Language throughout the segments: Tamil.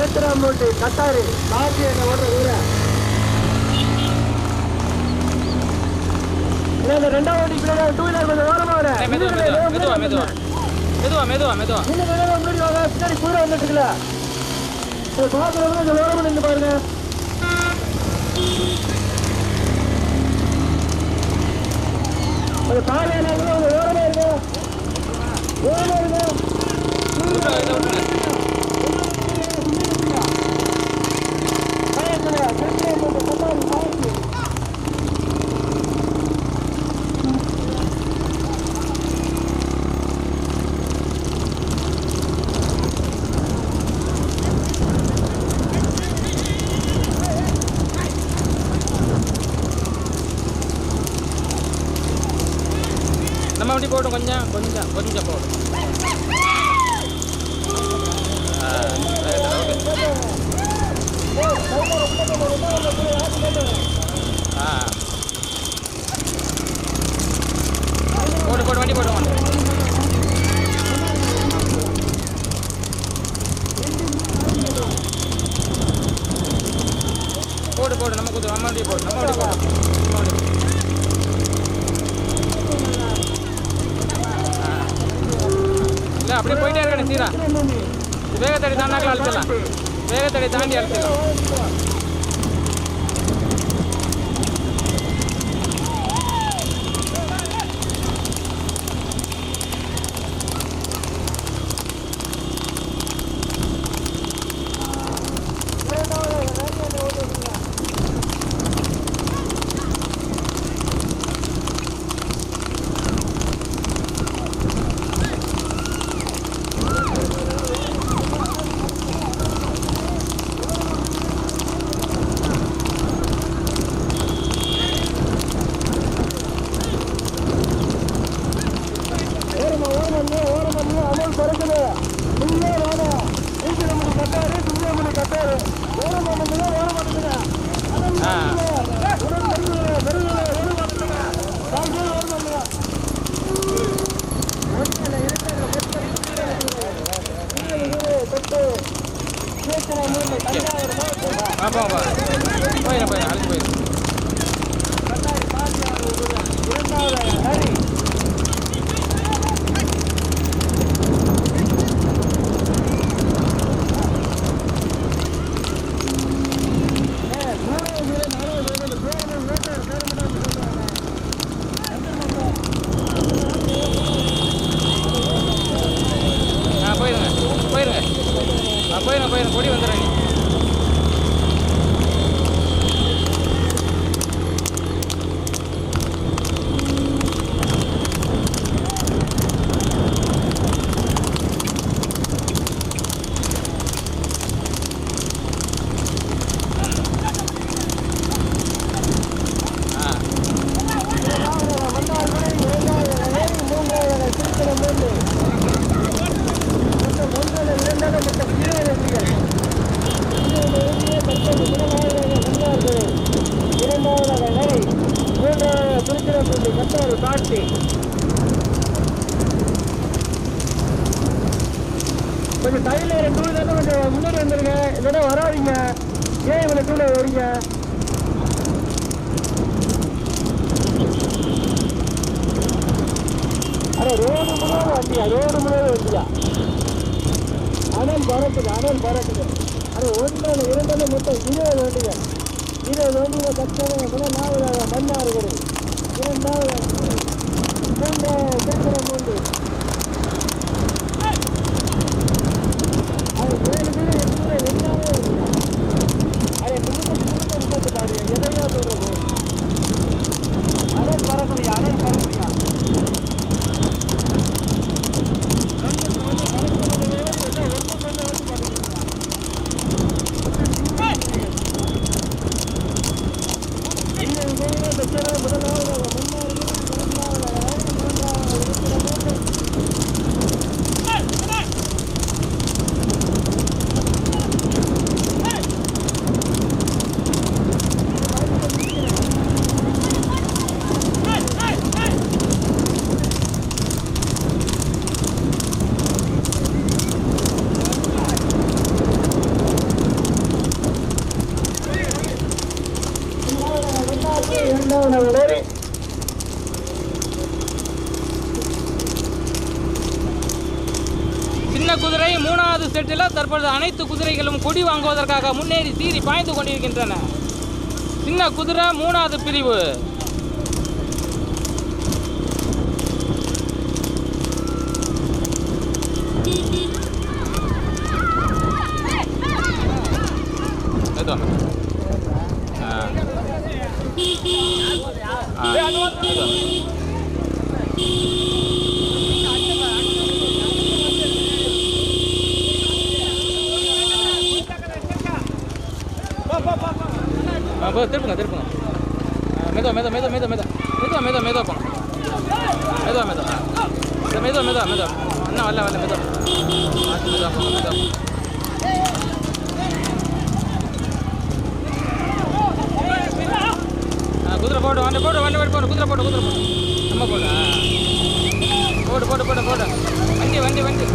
திருத்திராமூர்த்தி கட்டாரி மாற்றி என்ன ஓடுற ஊர. இந்த ரெண்டாவது பின்னாடி டூ வீலர் கொஞ்சம் ஓரமா வர. மெதுவா மெதுவா மெதுவா மெதுவா மெதுவா மெதுவா மெதுவா. இன்னும் வேலை முன்னாடி வாங்க. பின்னாடி கூட வந்துட்டு இருக்கல பாக்குறவங்க கொஞ்சம் ஓரமா நின்று பாருங்க. கொஞ்சம் காலையில ஓரமா இருங்க. ஓரமா இருங்க. நம்ம வண்டி போடும் கொஞ்சம் கொஞ்சம் கொஞ்சம் போடும் ஆ, போடு போடு வண்டி போடு போடு போடு நம்ம குத்து நம்ம வண்டி போடு நம்ம வண்டி போடு நம்ம வண்டி போடு. ஆ. இல்லை அப்படியே போயிட்டே இருக்கணும் சீரா வேகத்தடி தாண்டாக்கலாம் அழுத்தலாம் வேகத்தடி தாண்டி அழுத்தலாம் கொஞ்சம் சைடில் ரெண்டு டூ வீலர் கொஞ்சம் முன்னாடி வந்துருங்க இல்லைன்னா வராதிங்க. ஏன் இவ்வளோ டூ வீலர் வரீங்க அட ரோடு முழுவதும் வண்டியா? ரோடு முழுவதும் வண்டியா? அனல் பறக்குது அனல் பறக்குது அது ஒன்று இரண்டு மொத்தம் இருபது வண்டிகள். இருபது வண்டிகள் கஷ்டம் நாலு மண்ணா இருக்குது இரண்டாவது மூன்று திருப்பரம் மூன்று. சின்ன குதிரை மூணாவது செட்டில் தற்பொழுது அனைத்து குதிரைகளும் கொடி வாங்குவதற்காக முன்னேறி சீறி பாய்ந்து கொண்டிருக்கின்றன சின்ன குதிரை மூணாவது பிரிவு ஆ. ஆ, திருப்புங்க திருப்புங்க. மெதுவா மெதுவா மெதுவா மெதுவா மெதுவா. மெதுவா மெதுவா போங்க மெதுவா மெதுவா. மெதுவா மெதுவா மெதுவா. அண்ணா வரல வரல மெதுவா. மெதுவா போங்க மெதுவா. குதிரை போட்டு வண்டி போட்டு வண்டி போட்டு போட்டு குதிரை போட்டு குதிரை போட்டு நம்ம போட்டு போட்டு போட்டு போட்டு வண்டி வண்டி வண்டி.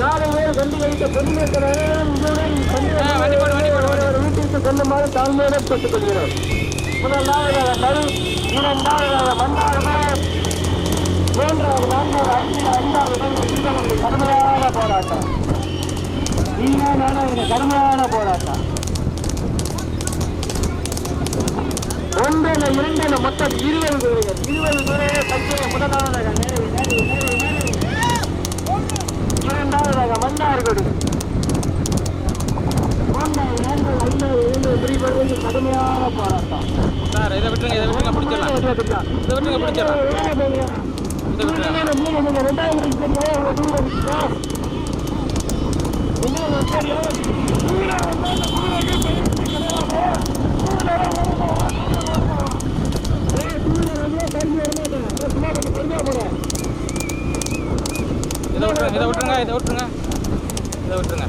நாலு பேர் கொண்டு வைத்த பொதுமக்கள் வீட்டிற்கு செல்லுமாறு தாழ்மையோட பெற்றுக் கொள்கிறோம் முதலாவதாக நடு இரண்டாவதாக மன்னாவது மூன்றாவது நான்காவது ஐந்து ஐந்தாவது கடுமையான போராட்டம். வீணான கடுமையான போராட்டம். ஒன்றில் இரண்டில் மொத்தம் இருபது குதிரைகள் இருபது குதிரைகள் சஞ்சய முதலாவதாக இந்த விட்டுங்க பிடிச்சா இந்த விட்டுருங்க இதை விட்டுருங்க இதை விட்டுருங்க இதை விட்டுருங்க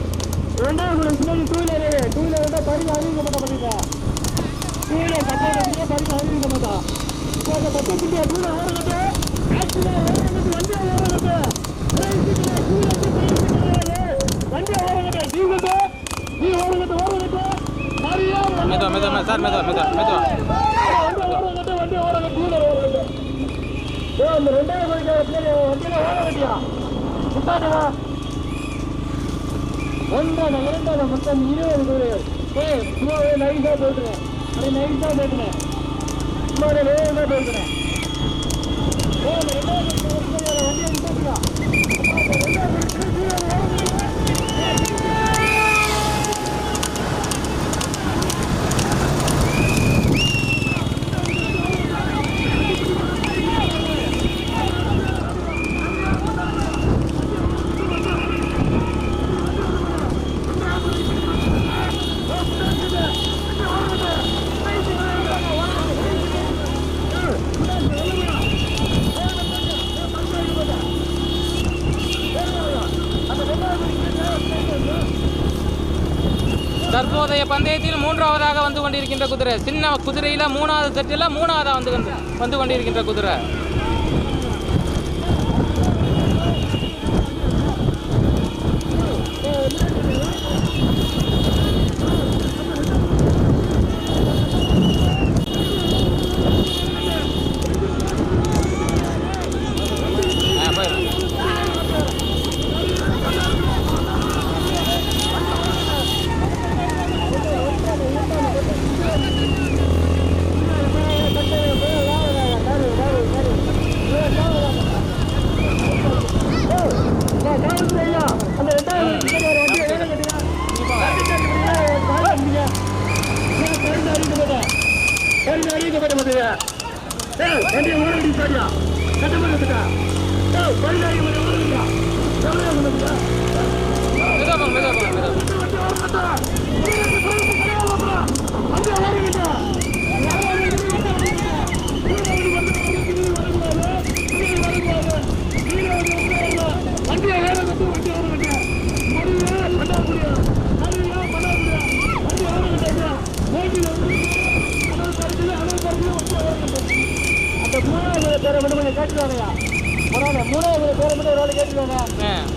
ரெண்டாவது பின்னாடி டூ வீலரு டூ வீலர் பரிசு அறிவிக்க மாட்டா பண்ணிட்டா டூ வீலர் பரிசு அறிவிக்க மாட்டா மெதுவா மெதுவா சார் மெதுவா மெதுவா மெதுவா. அந்த ரெண்டாயிரம் வண்டியில ஓட வேண்டியா முட்டாடுவா ஒன்றான இரண்டான மொத்தம் இருபது பேர் நைஸா போட்டுருவேன் நைஸா போட்டுருவேன் பேசுறேன் வண்டி பேசுறேன் பந்தயத்தில் மூன்றாவதாக வந்து கொண்டிருக்கின்ற குதிரை. சின்ன குதிரையில் மூணாவது செட்டில் மூணாவதாக வந்து வந்து கொண்டிருக்கின்ற குதிரை. மூணாவது பேரை மட்டும் கொஞ்சம் கேட்டுருவாங்க பரவாயில்ல மூணாவது பேரை மட்டும் ஒரு ஆள்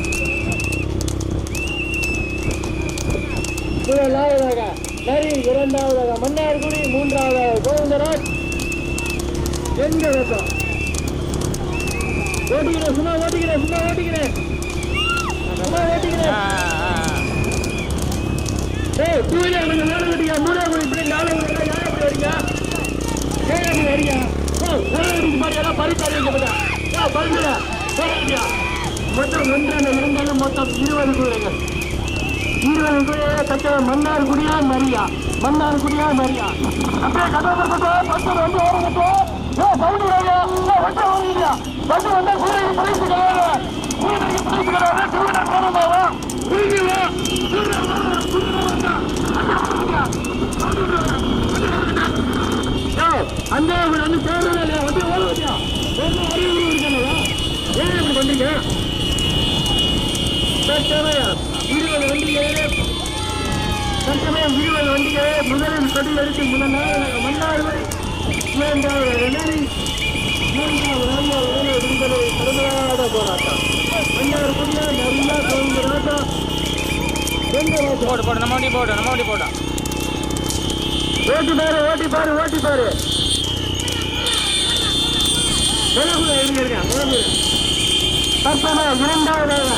முதலாவதாக நரி இரண்டாவதாக மன்னார்குடி மூன்றாவதாக கோவிந்தராஜ். எங்க ரத்தம் ஓட்டிக்கிறேன் சும்மா ஓட்டுகிறேன் சும்மா ஓட்டுகிறேன். சும்மா ஓட்டுகிறேன். ஓட்டிக்கிறேன் ஆ, ஆ. ஏய் டூ வீலர் கொஞ்சம் மேலே விட்டீங்க மூணாவது இப்படி நாலு வீலர் யார் எப்படி வரீங்க ஏன் அப்படி வரீங்க ஓ ஒரு மாதிரி எல்லாம் பறிப்பாரு இங்க பார்த்தா பறிக்கல. மொத்தம் ஒன்றான இருந்தாலும் மொத்தம் இருபது குதிரைகள். இருபது தச்ச மன்னார்குடியா மரியா. மன்னார்குடியா மரியா. அப்படியே கட்டப்பட்டு பத்து வந்து ஓடுறது ஏ சவுண்டு வேலையா வண்டி ஓடுறியா வண்டி வந்தா குதிரைக்கு பிடிச்சு கிடையாது குதிரைக்கு பிடிச்சு கிடையாது திருவிழா போனதாவா புரியுங்களா அந்த வந்து தேர்தல் இல்லையா? வந்து ஓடுவதியா ஒன்றும் அறிவு இருக்கலையா ஏன் இப்படி பண்றீங்க? வண்டிகளே தற்சமயம் இருபது வண்டிகளே முதலில் கொடி எடுத்து முதல் நாள் மன்னார்கள் இரண்டாவது ரெனரி மூன்றாவது விடுதலை கடுமையான போராட்டம். மன்னார் குடியா நிறையா கவுந்து ராட்டா எங்க ராட்டா போடு போடு நம்ம வண்டி போடு நம்ம வண்டி போட்டோம் ஓட்டி பாரு ஓட்டி பாரு ஓட்டி பாரு விலகுல இருங்க விலகுல தற்போது இரண்டாவதாக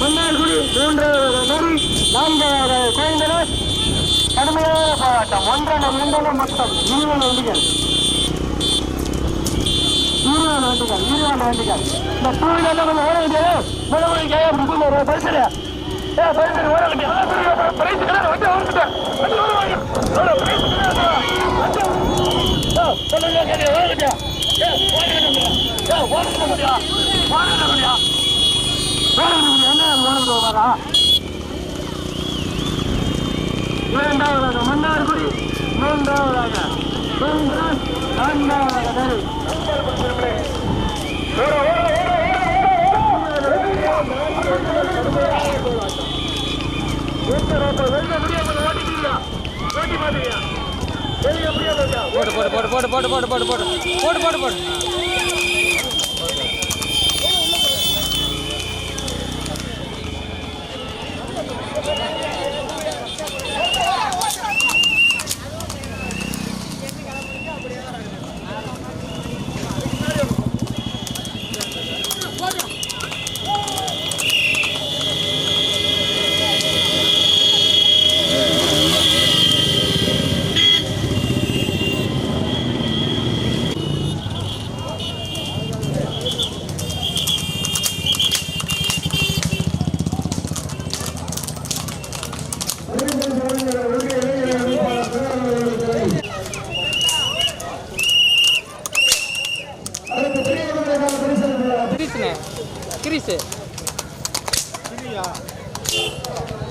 மன்னார்குடி மூன்றாவதாக நரி நான்காவதாக கோயந்தனர் கடுமையான போராட்டம். ஒன்றரை இரண்டரை மொத்தம் இருபது வண்டிகள் இருபது வண்டிகள் இருபது வண்டிகள் இந்த டூ வீலர் கொஞ்சம் ஓட வேண்டியது விலகுல ஏ ஓட வேண்டிய பிரைஸ் கிடையாது வண்டி ஓடிட்டேன் வண்டி ஓட வாங்க பிரைஸ் கிடையாது சொல்லுங்க கேட்க ஓட வேண்டியா ஏ ஓட வேண்டியா ஏ ஓட வேண்டியா ஓட வேண்டியா இரண்டாவதாக மன்னார்குடி மூன்றாவதாக மூன்றாம் நான்காவதாக நெறி. போட்டு போட்டு போட்டு போட்டு போட்டு போட்டு போட்டு போட்டு போட்டு போட்டு போடு